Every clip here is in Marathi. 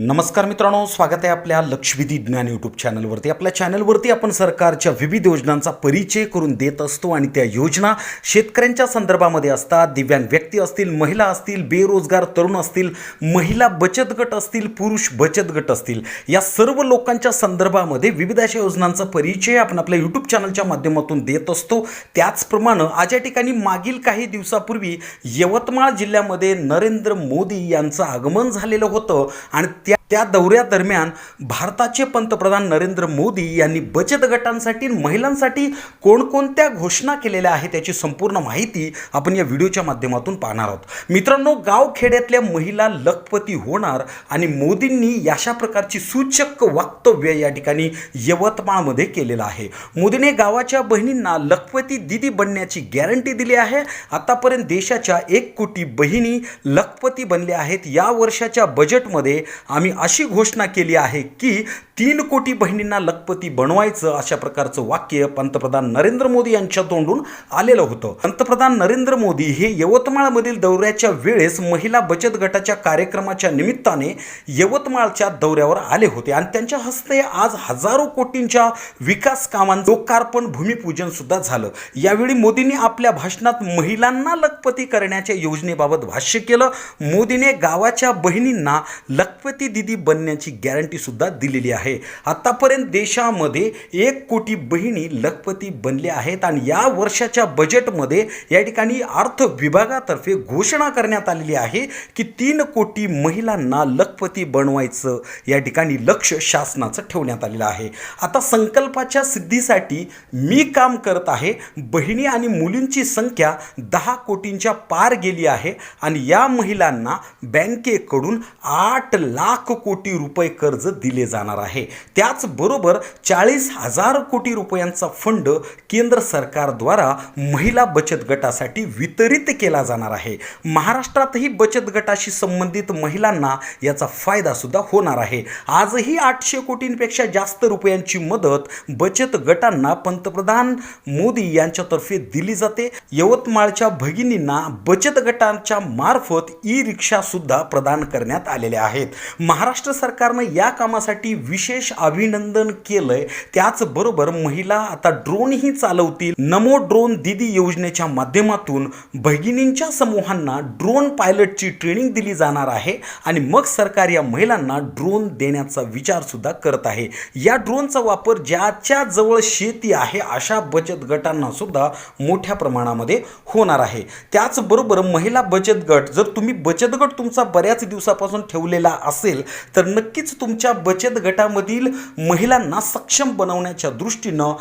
नमस्कार मित्रांनो स्वागत आहे आपल्या लक्षविधी ज्ञान यूट्यूब चॅनलवरती आपल्या चॅनलवरती आपण सरकारच्या विविध योजनांचा परिचय करून देत असतो आणि त्या योजना शेतकऱ्यांच्या संदर्भामध्ये असतात. दिव्यांग व्यक्ती असतील महिला असतील बेरोजगार तरुण असतील महिला बचत गट असतील पुरुष बचत गट असतील. या सर्व लोकांच्या संदर्भामध्ये विविध अशा योजनांचा परिचय आपण आपल्या यूट्यूब चॅनलच्या माध्यमातून देत असतो. त्याचप्रमाणे आज या ठिकाणी मागील काही दिवसापूर्वी यवतमाळ जिल्ह्यामध्ये नरेंद्र मोदी यांचं आगमन झालेलं होतं आणि त्या दौऱ्यादरम्यान भारताचे पंतप्रधान नरेंद्र मोदी यांनी बचत गटांसाठी महिलांसाठी कोणकोणत्या घोषणा केलेल्या आहेत त्याची संपूर्ण माहिती आपण या व्हिडिओच्या माध्यमातून पाहणार आहोत. मित्रांनो गावखेड्यातल्या महिला लखपती होणार आणि मोदींनी अशा प्रकारची सूचक वक्तव्य या ठिकाणी यवतमाळमध्ये केलेलं आहे. मोदीने गावाच्या बहिणींना लखपती दिदी बनण्याची गॅरंटी दिली आहे. आतापर्यंत देशाच्या एक कोटी बहिणी लखपती बनल्या आहेत. या वर्षाच्या बजेटमध्ये आम्ही अशी घोषणा केली आहे की तीन कोटी बहिणींना लखपती बनवायचं अशा प्रकारचं वाक्य पंतप्रधान नरेंद्र मोदी यांच्या तोंडून आलेलं होतं. पंतप्रधान नरेंद्र मोदी हे यवतमाळमधील दौऱ्याच्या वेळेस महिला बचत गटाच्या कार्यक्रमाच्या निमित्ताने यवतमाळच्या दौऱ्यावर आले होते आणि त्यांच्या हस्ते आज हजारो कोटींच्या विकास कामांचं लोकार्पण भूमिपूजन सुद्धा झालं. यावेळी मोदींनी आपल्या भाषणात महिलांना लखपती करण्याच्या योजनेबाबत भाष्य केलं. मोदीने गावाच्या बहिणींना लखपती प्रतिनिधी बनण्याची गॅरंटी सुद्धा दिलेली आहे. आतापर्यंत देशामध्ये एक कोटी बहिणी लखपती बनल्या आहेत आणि या वर्षाच्या बजेटमध्ये या ठिकाणी अर्थ विभागातर्फे घोषणा करण्यात आलेली आहे की तीन कोटी महिलांना लखपती बनवायचं या ठिकाणी लक्ष शासनाचं ठेवण्यात आलेलं आहे. आता संकल्पाच्या सिद्धीसाठी मी काम करत आहे. बहिणी आणि मुलींची संख्या दहा कोटींच्या पार गेली आहे आणि या महिलांना बँकेकडून आठ लाख कोटी रुपये कर्ज दिले जाणार आहे. त्याचबरोबर चाळीस हजार कोटी रुपयांचा फंड केंद्र सरकारद्वारा महिला बचत गटासाठी वितरित केला जाणार आहे. महाराष्ट्रातही बचत गटाशी संबंधित महिलांना याचा फायदा सुद्धा होणार आहे. आजही आठशे कोटींपेक्षा जास्त रुपयांची मदत बचत गटांना पंतप्रधान मोदी यांच्यातर्फे दिली जाते. यवतमाळच्या भगिनींना बचत गटांच्या मार्फत ई रिक्षा सुद्धा प्रदान करण्यात आलेल्या आहेत. महा महाराष्ट्र सरकारनं या कामासाठी विशेष अभिनंदन केलंय. त्याचबरोबर महिला आता ड्रोनही चालवतील. नमो ड्रोन दिदी योजनेच्या माध्यमातून भगिनींच्या समूहांना ड्रोन पायलटची ट्रेनिंग दिली जाणार आहे आणि मग सरकार या महिलांना ड्रोन देण्याचा विचार सुद्धा करत आहे. या ड्रोनचा वापर ज्याच्या जवळ शेती आहे अशा बचत गटांना सुद्धा मोठ्या प्रमाणामध्ये होणार आहे. त्याचबरोबर महिला बचत गट जर तुम्ही बचत गट तुमचा बऱ्याच दिवसापासून ठेवलेला असेल तर नक्कीच तुमच्या बचत गटामधील महिलांना सक्षम बनवण्याच्या दृष्टीनं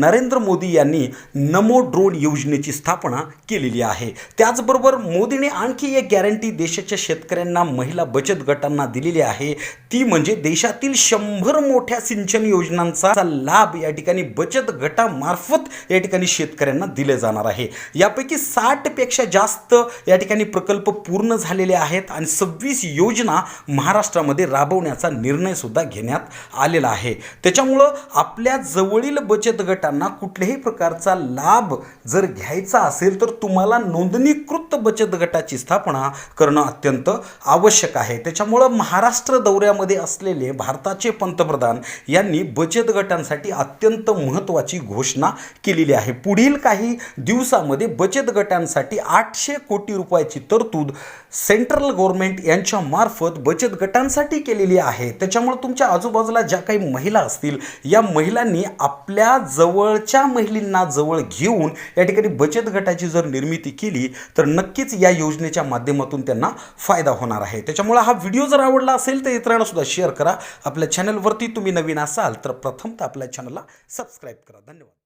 नरेंद्र मोदी यांनी नमो ड्रोन योजनेची स्थापना केलेली आहे. त्याचबरोबर मोदीने आणखी एक गॅरंटी देशाच्या शेतकऱ्यांना महिला बचत गटांना दिलेली आहे. ती म्हणजे देशातील शंभर मोठ्या सिंचन योजनांचा लाभ या ठिकाणी बचत गटामार्फत या ठिकाणी शेतकऱ्यांना दिले जाणार आहे. यापैकी साठपेक्षा जास्त या ठिकाणी प्रकल्प पूर्ण झालेले आहेत आणि सव्वीस योजना महाराष्ट्रामध्ये राबवण्याचा निर्णय सुद्धा घेण्यात आलेला आहे. त्याच्यामुळं आपल्या जवळील बचत गटांना कुठल्याही प्रकारचा लाभ जर घ्यायचा असेल तर तुम्हाला नोंदणीकृत बचत गटाची स्थापना करणं अत्यंत आवश्यक आहे. त्याच्यामुळं महाराष्ट्र दौऱ्यामध्ये असलेले भारताचे पंतप्रधान यांनी बचत गटांसाठी अत्यंत महत्त्वाची घोषणा केलेली आहे. पुढील काही दिवसामध्ये बचत गटांसाठी आठशे कोटी रुपयाची तरतूद सेंट्रल गव्हर्नमेंट यांच्या मार्फत बचत गटांसाठी केलेली आहे. त्याच्यामुळे तुमच्या आजूबाजूला ज्या काही महिला असतील या महिलांनी आपल्या जवळच्या महिलांना जवळ घेऊन या ठिकाणी बचत गटाची जर निर्मिती केली तर नक्कीच या योजनेच्या माध्यमातून त्यांना फायदा होणार आहे. त्याच्यामुळे हा व्हिडिओ जर आवडला असेल तर इतरांना सुद्धा शेअर करा. आपल्या चॅनलवरती तुम्ही नवीन असाल तर प्रथमतः आपल्या चॅनलला सबस्क्राईब करा. धन्यवाद.